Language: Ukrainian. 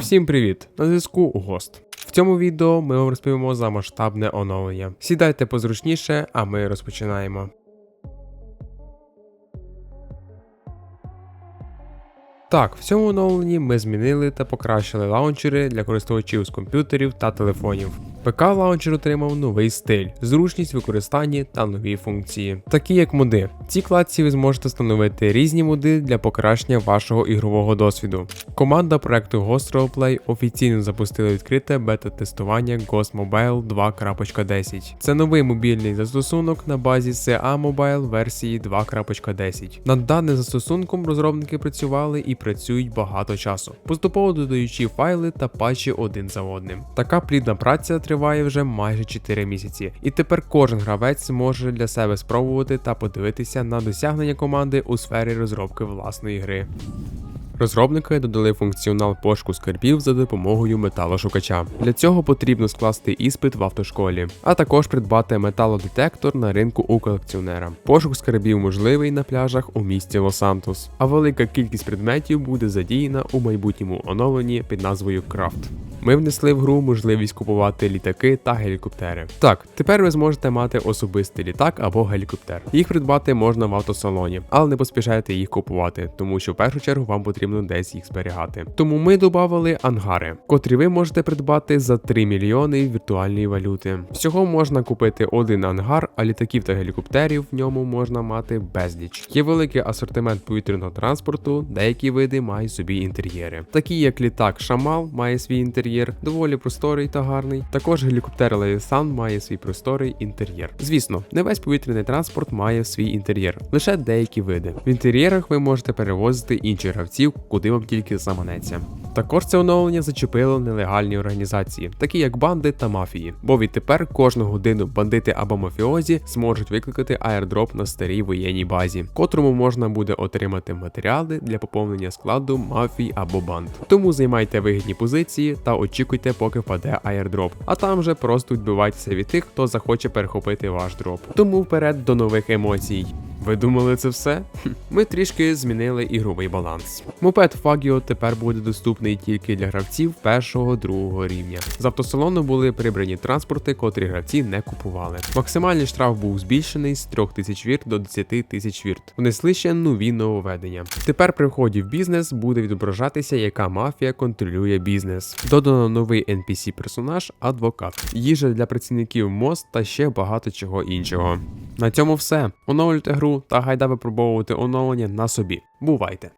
Всім привіт! На зв'язку Гост. В цьому відео ми вам розповімо за масштабне оновлення. Сідайте позручніше, а ми розпочинаємо. Так, в цьому оновленні ми змінили та покращили лаунчери для користувачів з комп'ютерів та телефонів. ПК лаунчер отримав новий стиль, зручність використанні та нові функції, такі як моди. В цій кладці ви зможете встановити різні моди для покращення вашого ігрового досвіду. Команда проекту Ghost Roleplay офіційно запустила відкрите бета-тестування Ghost Mobile 2.10. Це новий мобільний застосунок на базі CA Mobile версії 2.10. Над даним застосунком розробники працювали і працюють багато часу, поступово додаючи файли та патчі один за одним. Така плідна праця триває вже майже 4 місяці, і тепер кожен гравець зможе для себе спробувати та подивитися на досягнення команди у сфері розробки власної гри. Розробники додали функціонал пошуку скарбів за допомогою металошукача. Для цього потрібно скласти іспит в автошколі, а також придбати металодетектор на ринку у колекціонера. Пошук скарбів можливий на пляжах у місті Лос-Сантос, а велика кількість предметів буде задіяна у майбутньому оновленні під назвою Крафт. Ми внесли в гру можливість купувати літаки та гелікоптери. Так, тепер ви зможете мати особистий літак або гелікоптер. Їх придбати можна в автосалоні, але не поспішайте їх купувати, тому що в першу чергу вам потрібно десь їх зберігати. Тому ми додали ангари, котрі ви можете придбати за 3 мільйони віртуальної валюти. Всього можна купити один ангар, а літаків та гелікоптерів в ньому можна мати безліч. Є великий асортимент повітряного транспорту, деякі види мають собі інтер'єри, такі як літак Шамал має свій інтер'єр доволі просторий та гарний. Також гелікоптер Леєсан має свій просторий інтер'єр. Звісно, не весь повітряний транспорт має свій інтер'єр, лише деякі види. В інтер'єрах ви можете перевозити інших гравців, куди вам тільки заманеться. Також це оновлення зачепило нелегальні організації, такі як банди та мафії. Бо відтепер кожну годину бандити або мафіозі зможуть викликати аердроп на старій воєнній базі, котрому можна буде отримати матеріали для поповнення складу мафій або банд. Тому займайте вигідні позиції та очікуйте, поки впаде аєрдроп, А там же просто відбивайтеся від тих, хто захоче перехопити ваш дроп. Тому вперед до нових емоцій. Ви думали це все? Ми трішки змінили ігровий баланс. Мопед Фагіо тепер буде доступний тільки для гравців першого другого рівня. З автосалону були прибрані транспорти, котрі гравці не купували. Максимальний штраф був збільшений з 3000 вірт до 10 тисяч вірт. Внесли ще нові нововведення. Тепер при вході в бізнес буде відображатися, яка мафія контролює бізнес. Додано новий NPC персонаж, адвокат, їжа для працівників мост та ще багато чого іншого. На цьому все. Оновлюйте гру та гайда випробовувати оновлення на собі. Бувайте!